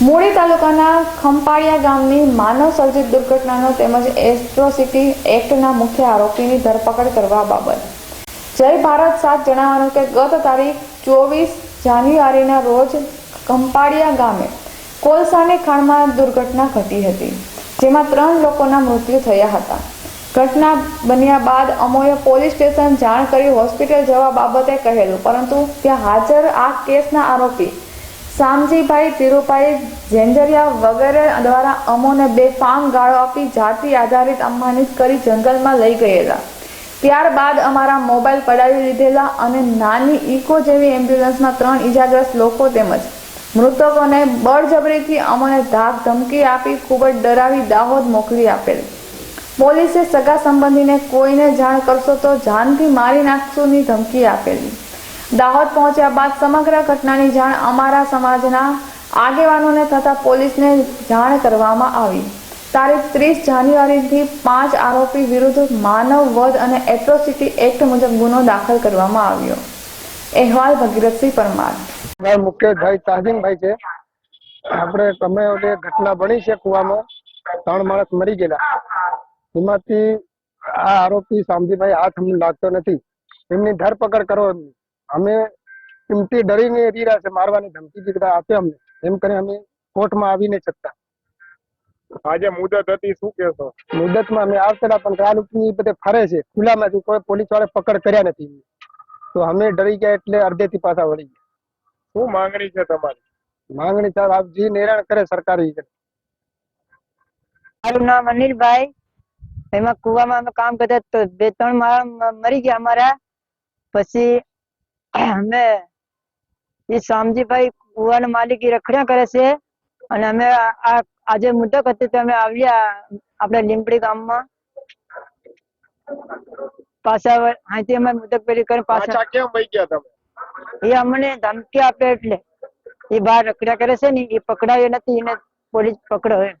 મૂળી તાલુકાના ખંપાળિયા ગામની માનવ સર્જિત દુર્ઘટનાનો તેમજ એટ્રોસિટી એક્ટના મુખ્ય આરોપીની ધરપકડ કરવા બાબત. જય ભારત સાથ જણાવવાનું કે ગત તારીખ ચોવીસ જાન્યુઆરીના રોજ ખંપાળિયા ગામે કોલસાની ખાણમાં દુર્ઘટના ઘટી હતી, જેમાં ત્રણ લોકોના મૃત્યુ થયા હતા. ઘટના બન્યા બાદ અમોએ પોલીસ સ્ટેશન જાણ કરી હોસ્પિટલ જવા બાબતે કહેલું, પરંતુ ત્યાં હાજર આ કેસના આરોપી શામજીભાઈ ધીરુભાઈ ઝેંઝરિયા વગેરે દ્વારા અમોને બે ફામ ગાળો આપી જાતિ આધારિત અપમાનિત કરી જંગલમાં લઈ ગયેલા. ત્યારબાદ અમારા મોબાઈલ પડાવી લીધેલા અને નાની ઇકો જેવી એમ્બ્યુલન્સમાં ત્રણ ઈજાગ્રસ્ત લોકો તેમજ મૃતકોને બળજબરીથી અમને ધાક ધમકી આપી ખૂબ જ ડરાવી દાહોદ મોકલી આપેલ. પોલીસે સગા સંબંધીને કોઈને જાણ કરશો તો જાનથી મારી નાખશોની ધમકી આપેલી. દાહોદ પહોંચ્યા બાદ સમગ્ર ઘટનાની જાણ અમારા સમાજના આગેવાનોને થતા પોલીસને જાણ કરવામાં આવી. તારીખ ત્રીસ જાન્યુઆરીથી પાંચ આરોપી વિરુદ્ધ માનવ વધ અને એટ્રોસિટી એક્ટ મુજબ ગુનો દાખલ કરવામાં આવ્યો. અહેવાલ ભગીરથસિંહ પરમાર. મારા મુકેશભાઈ તાજીમભાઈ છે. આપણે ઓલી ઘટના બની છે કુવામાં, ત્રણ માણસ મરી ગયેલા. એમાંથી આ આરોપી શામજીભાઈ હાથ લાગતો નથી. એમની ધરપકડ કરો અમે ચીમટી ડરીને રહી રહ્યા છે મારવાની ધમકી દીકરા આપે અમને. એમ કરી અમે કોર્ટમાં આવી નહીં શકતા આજે મુદત હતી શું કેશો મુદતમાં અમે આવતા પણ કાલ ઉપરની બધે ફરે છે. ખુલ્લામાંથી કોઈ પોલીસવાળા પકડ કર્યા નથી. તો અમે ડરી ગયા એટલે અડધેથી પાછા વળી ગયા. શું માંગણી છે તમારી? માંગણી સાહેબ આપ જે નિર્ણય કરે સરકાર એ કરે. મારું નામ અનિલભાઈ. એમાં કુવામાં અમે કામ કરતા તો બે ત્રણ મારા મરી ગયા અમારા. પછી અમે એ શામજીભાઈ કુવાના માલિક એ રખડ્યા કરે છે અને અમે આ આજે મુદક હતી તો અમે આવ્યા આપણે લીમડી ગામમાં. પાછા અહીંથી અમે મુદક પેલી કરી પાછા પાછા કેમ વહી ગયા તમે? એ અમને ધમકી આપે એટલે. એ બહાર રખડ્યા કરે છે ને એ પકડાયો નથી એને પોલીસ પકડો એમ.